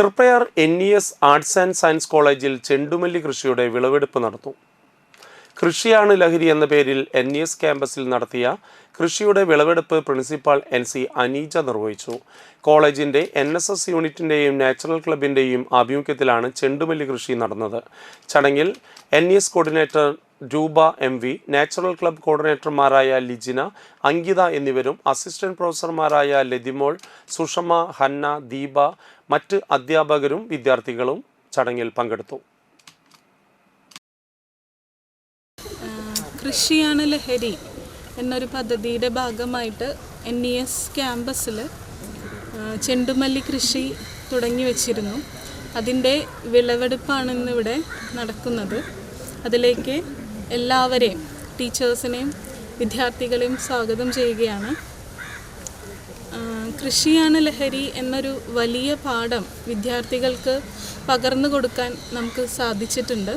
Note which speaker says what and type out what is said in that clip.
Speaker 1: Triprayar N E S arts and science കോളേജിൽ ചെണ്ടുമല്ലി കൃഷിയുടെ വിളവെടുപ്പ് നടന്നു. കൃഷിയാണ് ലഹരി എന്ന പേരിൽ എൻ ഇ എസ് ക്യാമ്പസിൽ നടത്തിയ കൃഷിയുടെ വിളവെടുപ്പ് പ്രിൻസിപ്പാൾ എൻ സി അനീജ നിർവഹിച്ചു. കോളേജിന്റെ എൻ എസ് എസ് യൂണിറ്റിന്റെയും നാച്ചുറൽ ക്ലബിന്റെയും ആഭിമുഖ്യത്തിലാണ് ചെണ്ടുമല്ലി കൃഷി നടന്നത്. ചടങ്ങിൽ N E S coordinator Roopa M V natural club കോർഡിനേറ്റർമാരായ Lijina Ankita എന്നിവരും അസിസ്റ്റന്റ് പ്രൊഫസർമാരായ ലതിമോൾ സുഷമ ഹന്ന ദീപ മറ്റ് അധ്യാപകരും വിദ്യാർത്ഥികളും ചടങ്ങിൽ പങ്കെടുത്തു.
Speaker 2: കൃഷിയാണ് ലഹരി എന്നൊരു പദ്ധതിയുടെ ഭാഗമായിട്ട് എൻ ഇ എസ് ക്യാമ്പസിൽ ചെണ്ടുമല്ലി കൃഷി തുടങ്ങി വച്ചിരുന്നു. അതിന്റെ വിളവെടുപ്പാണ് ഇന്നിവിടെ നടക്കുന്നത്. അതിലേക്ക് എല്ലാവരെയും ടീച്ചേഴ്സിനെയും വിദ്യാർത്ഥികളെയും സ്വാഗതം ചെയ്യുകയാണ്. കൃഷിയാണ് ലഹരി എന്നൊരു വലിയ പാഠം വിദ്യാർത്ഥികൾക്ക് പകർന്നു കൊടുക്കാൻ നമുക്ക് സാധിച്ചിട്ടുണ്ട്.